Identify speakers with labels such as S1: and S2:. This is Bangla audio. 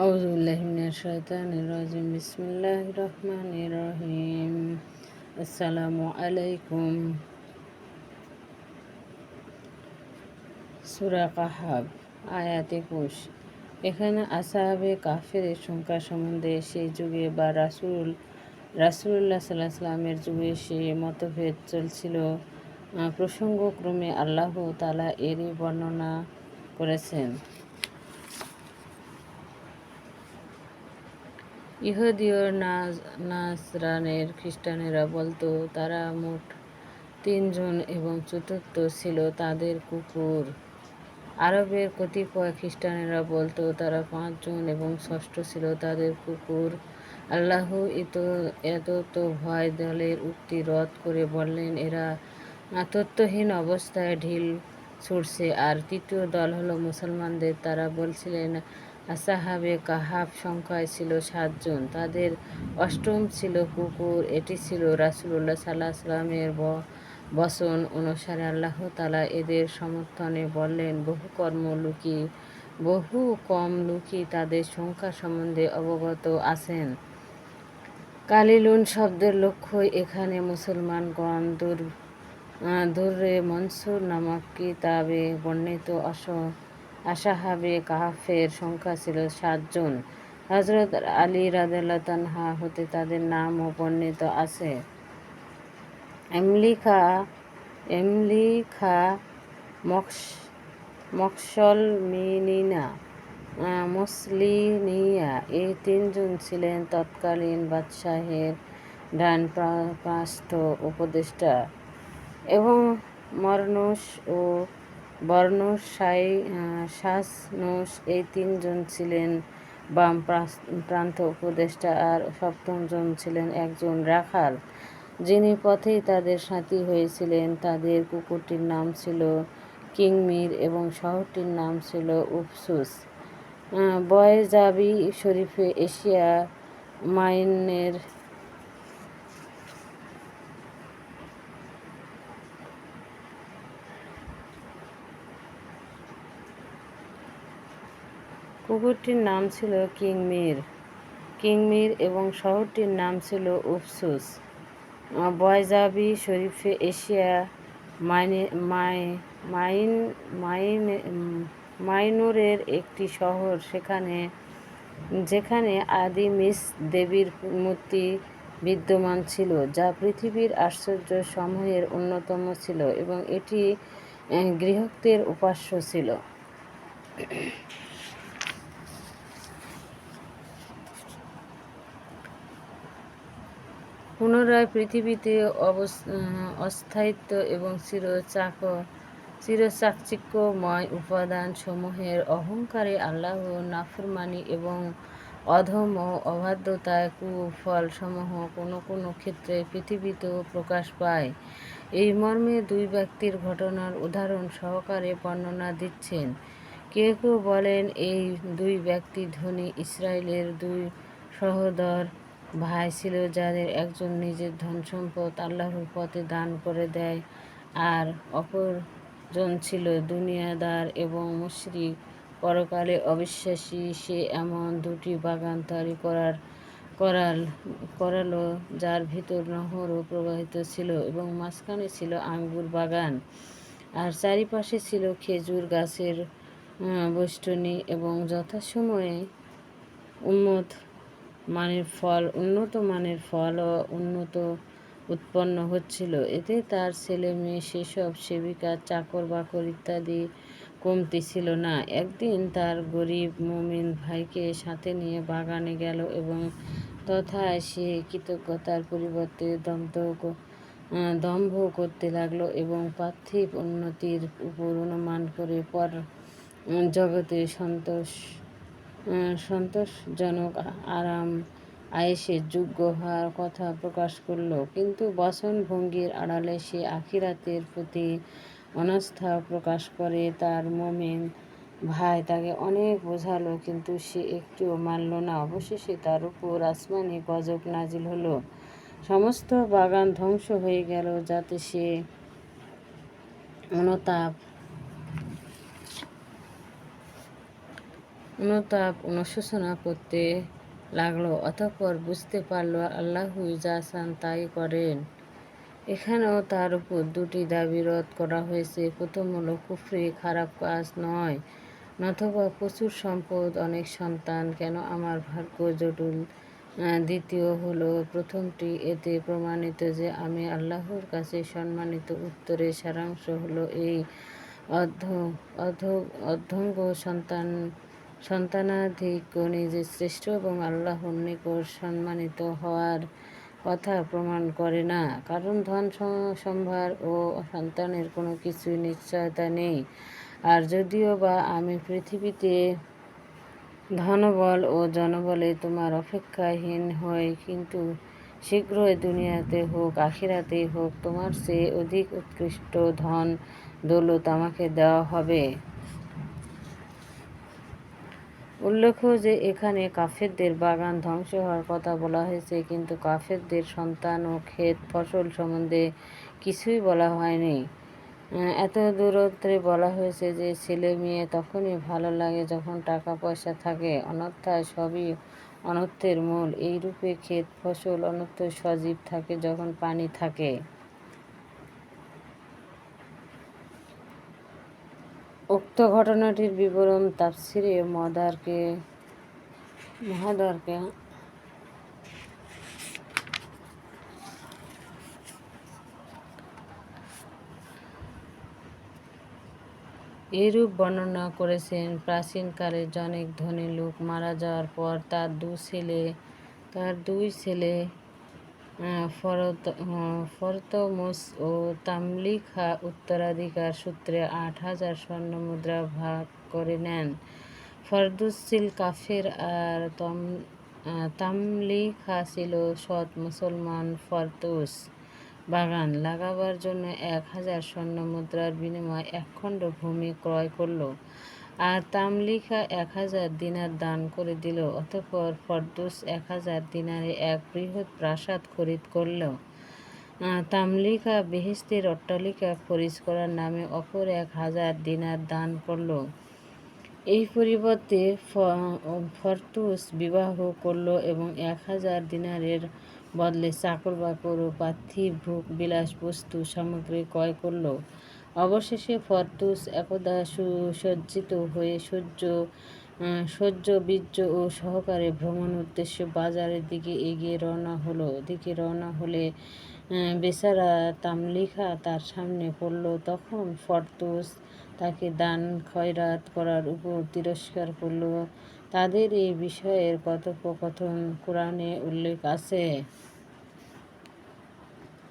S1: আউজুল্লাহিমিনের শৈতানির রাজিম। বিসমুল্লাহ রহমান রহিম। আসসালামু আলাইকুম। সুরা কাহাব, আয়াত একুশ। এখানে আসাবে কাফের সংখ্যা সম্বন্ধে সেই যুগে বা রাসুল রাসুল্লাহ সাল্লাহ সাল্লামের যুগে সে মতভেদ চলছিল। প্রসঙ্গক্রমে আল্লাহ তালা এরই বর্ণনা করেছেন। ইহুদীয় নাজরানের খ্রিস্টানেরা বলতো, তারা মোট তিনজন এবং চতুর্থ ছিল তাদের কুকুর। আরবের কতিপয় খ্রিস্টানেরা বলতো, তারা পাঁচজন এবং ষষ্ঠ ছিল তাদের কুকুর। আল্লাহ এত এত তো ভয় দলের উক্তি রদ করে বললেন, এরা তত্ত্বহীন অবস্থায় ঢিল ছুটছে আর তৃতীয় দল হলো মুসলমানদের। তারা বলছিলেন আসাহাবে কাহাব সংখ্যায় ছিল সাতজন। তাদের অষ্টম ছিল কুকুর, এটি ছিল রাসুল্লাহ সাল্লাহ সাল্লামের বসন অনুসারে আল্লাহ তালা এদের সমর্থনে বললেন, বহু কর্ম লুকি, বহু কম লুকি তাদের সংখ্যা সম্বন্ধে অবগত আছেন। কালিলুন শব্দের লক্ষ্যই এখানে মুসলমানগণ দুর দুর্রে মনসুর নামক কিতাবে বর্ণিত অস আশাহাবে কাহাফের সংখ্যা ছিল সাতজন। হজরত আলী রাদাল্লাহা হতে তাদের নামও বর্ণিত আছে। এমলিখা এমলিখা মক্স মকসল মিনিনা মুসলিনিয়া, এই তিনজন ছিলেন তৎকালীন বাদশাহের ডান প্রাস্ত উপদেষ্টা। এবং মরনুষ ও বর্ণুষ শাসনুষ এই তিনজন ছিলেন বাম প্রান্ত উপদেষ্টা আর সপ্তমজন ছিলেন একজন রাখাল। যিনি পথেই তাদের সাথী হয়েছিলেন, তাদের কুকুরটির নাম ছিল কিংমির এবং শহরটির নাম ছিল উফসুস। বয়জাবি শরীফে এশিয়া মাইনের কুকুরটির নাম ছিল কিংমির। কিংমির এবং শহরটির নাম ছিল উফসুস। বয়জাবি শরীফে এশিয়া মাইনে মাইন মাইন মাইনুরের একটি শহর। সেখানে, যেখানে আদি মিস দেবীর মূর্তি বিদ্যমান ছিল, যা পৃথিবীর আশ্চর্য সমূহের অন্যতম ছিল এবং এটি গৃহস্থের উপাস্য ছিল। পুনরায় পৃথিবীতে অবস অস্থায়িত্ব এবং চিরচাক চিরচাকচিক্যময় উপাদান সমূহের অহংকারে আল্লাহ নাফরমানি এবং অধম অবাধ্যতায় কুফলসমূহ কোনো কোনো ক্ষেত্রে পৃথিবীতেও প্রকাশ পায়। এই মর্মে দুই ব্যক্তির ঘটনার উদাহরণ সহকারে বর্ণনা দিচ্ছেন। কেউ কেউ বলেন, এই দুই ব্যক্তি ধনী ইসরায়েলের দুই সহোদর ভাই ছিল যাদের একজন নিজের ধন সম্পদ আল্লাহর পথে দান করে দেয়, আর অপরজন ছিল দুনিয়াদার এবং মুশরিক। পরকালে অবিশ্বাসী, সে এমন দুটি বাগান তৈরি করার, করাল, করালো, যার ভিতর নহরও প্রবাহিত ছিল এবং মাঝখানে ছিল আঙ্গুর বাগান। আর চারিপাশে ছিল খেজুর গাছের বৈষ্টনী এবং যথাসময়ে উন্মত মানের ফল, উন্নত মানের ফল ও উন্নত উৎপন্ন হচ্ছিল। এতে তার ছেলে মেয়ে সেসব সেবিকা চাকর বাকর ইত্যাদি কমতি ছিল না। একদিন তার গরিব মমিন ভাইকে সাথে নিয়ে বাগানে গেল এবং তথায় সে কৃতজ্ঞতার পরিবর্তে দম্ভ দম্ভ করতে লাগল এবং পার্থিব উন্নতির উপর অনুমান করে পর জগতে সন্তোষ সন্তোষজনক আরাম, আয়েসের যোগ্য হওয়ার কথা প্রকাশ করল। কিন্তু বসন ভঙ্গির আড়ালে সে আখিরাতের প্রতি অনাস্থা প্রকাশ করে। তার মোমেন ভাই তাকে অনেক বোঝালো, কিন্তু সে একটুও মানল না। অবশেষে তার উপর আসমানি গজব নাজিল হলো। সমস্ত বাগান ধ্বংস হয়ে গেল, যাতে সে অনুতাপ অনুতাপ, অনুশোচনা করতে লাগল, অতঃপর বুঝতে পারল আল্লাহই যা চান তাই করেন। এখানেও তার উপর দুটি দাবি রদ করা হয়েছে। প্রথম হলো, কুফরি খারাপ কাজ নয় নথবা প্রচুর সম্পদ, অনেক সন্তান, কেন আমার ভাগ্য জটিল? দ্বিতীয় হলো, প্রথমটি এতে প্রমাণিত যে আমি আল্লাহর কাছে সম্মানিত। উত্তরের সারাংশ হলো এই অর্ধ অর্ধঙ্গ সন্তান সন্তানাধিক নিজের শ্রেষ্ঠ এবং আল্লাহর নিকট সম্মানিত হওয়ার কথা প্রমাণ করে না। কারণ ধন সম্ভার ও সন্তানের কোনো কিছুই নিশ্চয়তা নেই। আর যদিও বা আমি পৃথিবীতে ধনবল ও জনবলে তোমার অপেক্ষাহীন হই, কিন্তু শীঘ্রই দুনিয়াতে হোক, আখিরাতেই হোক, তোমার চেয়ে অধিক উৎকৃষ্ট ধন দৌলত আমাকে দেওয়া হবে। উল্লেখ্য যে, এখানে কাফেরদের বাগান ধ্বংস হওয়ার কথা বলা হয়েছে, কিন্তু কাফেরদের সন্তান ও ক্ষেত ফসল সম্বন্ধে কিছুই বলা হয়নি। এত দূরত্বে বলা হয়েছে যে, ছেলে মেয়ে তখনই ভালো লাগে যখন টাকা পয়সা থাকে অনর্থায় সবই অনর্থের মূল। এইরূপে ক্ষেত ফসল অনর্থ সজীব থাকে যখন পানি থাকে। উক্ত ঘটনাটির বিবরণ তাফসিরে মদারকে, মহাদারকে এরূপ বর্ণনা করেছেন প্রাচীনকালে জনেক ধনী লোক মারা যাওয়ার পর তার দু ছেলে, তার দুই ছেলে ফরতমস ও তামলিখা উত্তরাধিকার সূত্রে আট হাজার স্বর্ণ মুদ্রা ভাগ করে নেন। ফরদুস ছিল কাফের আর তম তামলিখা ছিল সৎ মুসলমান ফরতুস বাগান লাগাবার জন্য এক হাজার স্বর্ণ মুদ্রার বিনিময়ে একখণ্ড ভূমি ক্রয় করল। আর তামলিখা এক হাজার দিনার দান করে দিল, অতঃপর ফরদুস এক হাজার দিনারে এক বৃহৎ প্রাসাদ খরিদ করল। তামলিকা বেহেস্তের অট্টালিকা খরিজ করার নামে অপর এক হাজার দিনার দান করল। এই পরিবর্তে ফরতুস বিবাহ করল এবং এক হাজার দিনারের বদলে চাকর বাকর ও পার্থিব ভোগ বিলাস বস্তু সামগ্রী ক্রয় করল। অবশেষে ফরতুস একদা সুসজ্জিত হয়ে সূর্য সহ্য বীর্য ও সহকারে ভ্রমণ উদ্দেশ্যে বাজারের দিকে এগিয়ে রওনা হলো। দিকে রওনা হলে বেচারা তামলিখা তার সামনে পড়ল। তখন ফরতুস তাকে দান খয়রাত করার উপর তিরস্কার করল। তাদের এই বিষয়ের কথোপকথন কোরআনে উল্লেখ আছে।